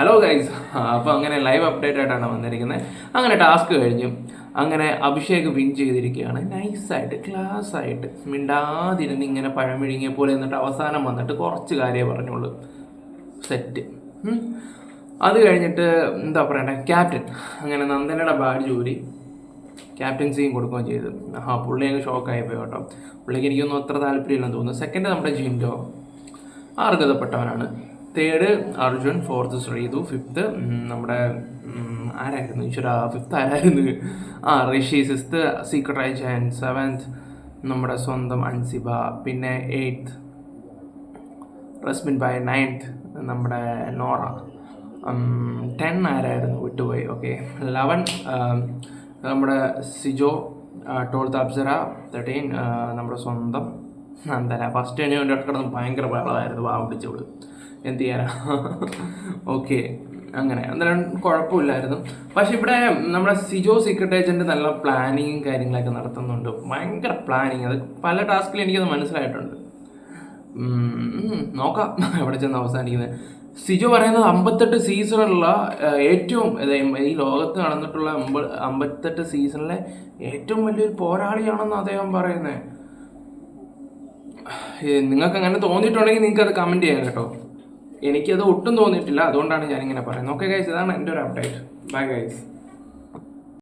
Hello guys അപ്പോൾ അങ്ങനെ live update ആയിട്ടാണ് വന്നിരിക്കുന്നത് അങ്ങനെ ടാസ്ക് കഴിഞ്ഞു. അങ്ങനെ അഭിഷേക് വിൻ ചെയ്തിരിക്കുകയാണ്. നൈസായിട്ട് ക്ലാസ് ആയിട്ട്. മിണ്ടാതിരുന്ന് ഇങ്ങനെ പഴമിഴുങ്ങിയ പോലെ എന്നിട്ട് അവസാനം വന്നിട്ട് കുറച്ച് കാര്യമേ പറഞ്ഞുള്ളൂ. സെറ്റ് അത് കഴിഞ്ഞിട്ട് എന്താ പറയണ്ടേ? ക്യാപ്റ്റൻ അങ്ങനെ നന്ദനയുടെ ബാഡ് ജോലി. ക്യാപ്റ്റൻസിയും കൊടുക്കുകയും ചെയ്തു. ആ പുള്ളി അങ്ങ് ഷോക്കായി പോയി കേട്ടോ. പുള്ളിക്ക് എനിക്കൊന്നും അത്ര താല്പര്യമില്ലെന്ന് തോന്നുന്നു. സെക്കൻഡ് നമ്മുടെ ജിൻഡോ. അർഹതപ്പെട്ടവനാണ് third Arjun fourth Sreethu fifth നമ്മുടെ ആരായിരുന്നു? ഈശ്വര ഫിഫ്ത്ത് ആരായിരുന്നു? ആ Rishi sixth secret agent seventh നമ്മുടെ സ്വന്തം അൻസിബ പിന്നെ എയ്ത്ത് റസ്മിൻ ബൈ നയൻത്ത് നമ്മുടെ നോറ. ടെൻ ആരായിരുന്നു വിട്ടുപോയി ഓക്കെ ലെവൻ നമ്മുടെ സിജോ ട്വൽത്ത് അബ്സറ തേർട്ടീൻ നമ്മുടെ സ്വന്തം നന്ദന ഫസ്റ്റ് തന്നെ എന്റെ ഇടക്കിടന്ന് ഭയങ്കര ബഹളമായിരുന്നു. വാ പിടിച്ചോളൂ എന്ത് ചെയ്യാനാ? ഓക്കെ അങ്ങനെ. എന്തായാലും കുഴപ്പമില്ലായിരുന്നു. പക്ഷെ ഇവിടെ നമ്മുടെ സിജോ സീക്രട്ട് ഏജന്റ് നല്ല പ്ലാനിങ്ങും കാര്യങ്ങളൊക്കെ നടത്തുന്നുണ്ട്. ഭയങ്കര പ്ലാനിങ് അത് പല ടാസ്കിലും എനിക്കത് മനസ്സിലായിട്ടുണ്ട്. നോക്കാം. എവിടെ ചെന്ന് അവസാനിക്കുന്നത്? സിജോ പറയുന്നത് അമ്പത്തെട്ട് സീസണുള്ള ഏറ്റവും ഈ ലോകത്ത് നടന്നിട്ടുള്ള അമ്പ അമ്പത്തെട്ട് സീസണിലെ ഏറ്റവും വലിയൊരു പോരാളിയാണെന്ന് അദ്ദേഹം പറയുന്നത്. നിങ്ങൾക്ക് അങ്ങനെ തോന്നിയിട്ടുണ്ടെങ്കിൽ നിങ്ങൾക്ക് അത് കമന്റ് ചെയ്യാം കേട്ടോ. എനിക്കത് ഒട്ടും തോന്നിയിട്ടില്ല അതുകൊണ്ടാണ് ഞാനിങ്ങനെ പറയുന്നത്. ഓക്കെ ഗൈസ് ഇതാണ് എന്റെ ഒരു അപ്ഡേറ്റ് ബൈ ഗൈസ്